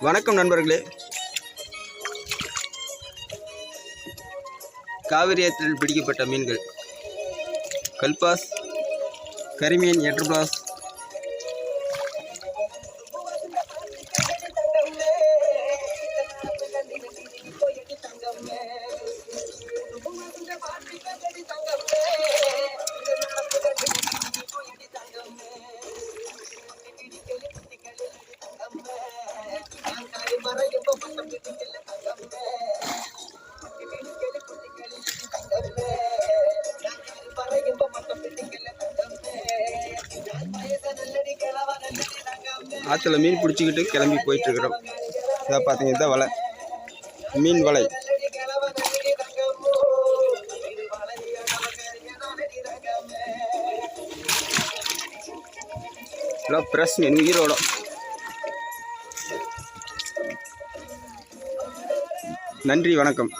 வணக்கம் நண்பர்களே. காவிரி பிடிக்கப்பட்ட மீன்கள். கல்பாஸ் கரிமீன் எட்ரபாஸ் ஆற்றுல மீன் பிடிச்சிக்கிட்டு கிளம்பி போயிட்டுருக்குறோம். இதை பார்த்தீங்க இதான் வலை. மீன் வலை. எல்லாம் ஃப்ரெஷ் மீன் உயிரோட நன்றி வணக்கம்.